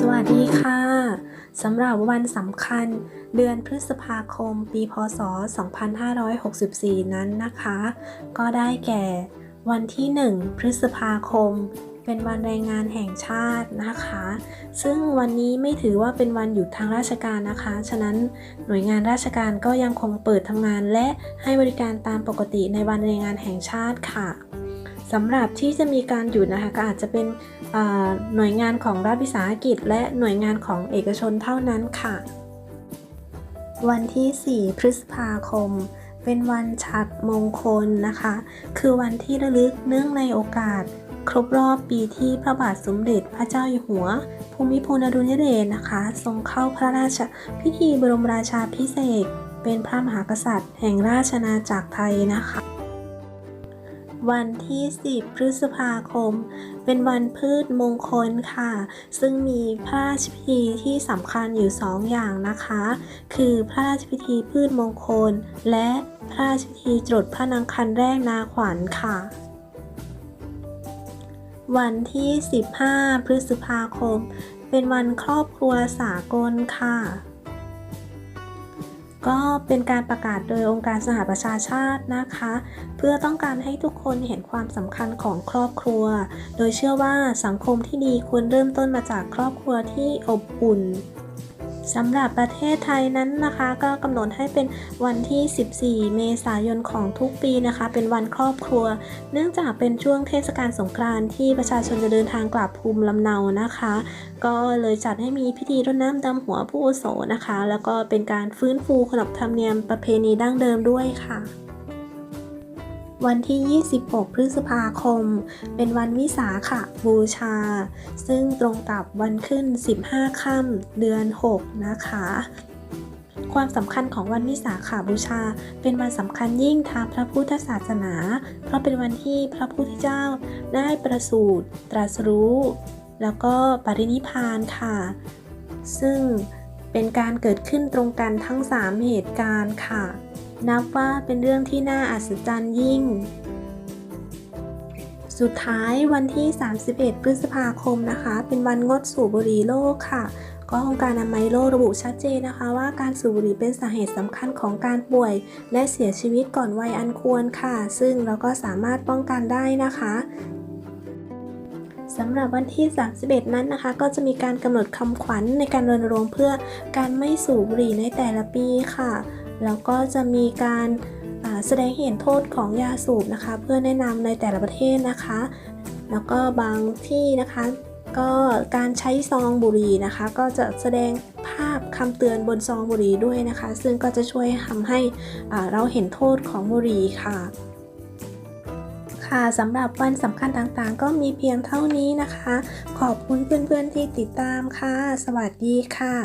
สวัสดีค่ะสำหรับวันสำคัญเดือนพฤษภาคม ปีพศ 2564 นั้นนะคะ ก็ได้แก่วันที่ 1 พฤษภาคม เป็นวันแรงงานแห่งชาตินะคะ ซึ่งวันนี้ไม่ถือว่าเป็นวันหยุดทางราชการนะคะ ฉะนั้นหน่วยงานราชการก็ยังคงเปิดทำงานและให้บริการตามปกติในวันแรงงานแห่งชาติค่ะ สำหรับที่จะมีการหยุดนะคะก็อาจจะเป็นหน่วยงานของรัฐวิสาหกิจ และหน่วยงานของเอกชนเท่านั้นค่ะ วันที่ 4 พฤษภาคม เป็นวันฉัตรมงคลนะคะ คือวันที่ระลึกเนื่องในโอกาส ครบรอบปีที่พระบาทสมเด็จพระเจ้าอยู่หัว ภูมิพลอดุลยเดชนะคะ ทรงเข้าพระราชพิธีบรมราชาพิเศษเป็นพระมหากษัตริย์ แห่งราชอาณาจักรไทยนะคะ วันที่ 10 พฤษภาคม เป็นวันพืชมงคลค่ะ ซึ่งมีพระราชพิธีที่สำคัญอยู่ 2 อย่างนะคะ คือพระราชพิธีพืชมงคล และพระราชพิธีจดพระนางคันแรกนาขวัญค่ะวันที่ 15 พฤษภาคม เป็นวันครอบครัวสากลค่ะ ก็เป็นการประกาศโดยองค์การสหประชาชาตินะคะ เพื่อต้องการให้ทุกคนเห็นความสำคัญของครอบครัว โดยเชื่อว่าสังคมที่ดีควรเริ่มต้นมาจากครอบครัวที่อบอุ่น สำหรับประเทศไทยนั้นนะคะก็กำหนดให้เป็นวันที่ 14 เมษายนของทุกปีนะคะ เป็นวันครอบครัว เนื่องจากเป็นช่วงเทศกาลสงกรานต์ที่ประชาชนจะเดินทางกลับภูมิลำเนานะคะ ก็เลยจัดให้มีพิธีรดน้ำดำหัวผู้อุโสนะคะ แล้วก็เป็นการฟื้นฟูขนบธรรมเนียมประเพณีดั้งเดิมด้วยค่ะ วันที่ 26 พฤษภาคม เป็นวันวิสาขบูชา ซึ่งตรงกับวันขึ้น 15 ค่ำเดือน 6 นะคะ ความสำคัญของวันวิสาขาบูชา เป็นวันสำคัญยิ่งทางพระพุทธศาสนา เพราะเป็นวันที่พระพุทธเจ้าได้ประสูติตรัสรู้ แล้วก็ปรินิพพานค่ะ ซึ่งเป็นการเกิดขึ้นตรงกันทั้ง 3 เหตุการณ์ค่ะ นับว่าเป็นเรื่องที่น่าอัศจรรย์ยิ่ง สุดท้ายวันที่ 31 พฤษภาคมนะคะ เป็นวันงดสูบบุหรี่โลกค่ะ ก็องค์การอนามัยโลกระบุชัดเจนนะคะ ว่าการสูบบุหรี่เป็นสาเหตุสำคัญของการป่วย และเสียชีวิตก่อนวัยอันควรค่ะ ซึ่งเราก็สามารถป้องกันได้นะคะสำหรับวันที่ 31 นั้นนะคะ ก็จะมีการกำหนดคำขวัญในการรณรงค์เพื่อการไม่สูบบุหรี่ในแต่ละปีค่ะ แล้วก็จะมีการแสดงเห็นโทษของยาสูบนะคะ เพื่อแนะนำในแต่ละประเทศนะคะ แล้วก็บางที่นะคะ ก็การใช้ซองบุหรี่นะคะ ก็จะแสดงภาพคำเตือนบนซองบุหรี่ด้วยนะคะ ซึ่งก็จะช่วยทำให้เราเห็นโทษของบุหรี่ค่ะค่ะสำหรับวันสำคัญต่างๆ ก็มีเพียงเท่านี้นะคะ ขอบคุณเพื่อนๆที่ติดตามค่ะ สวัสดีค่ะ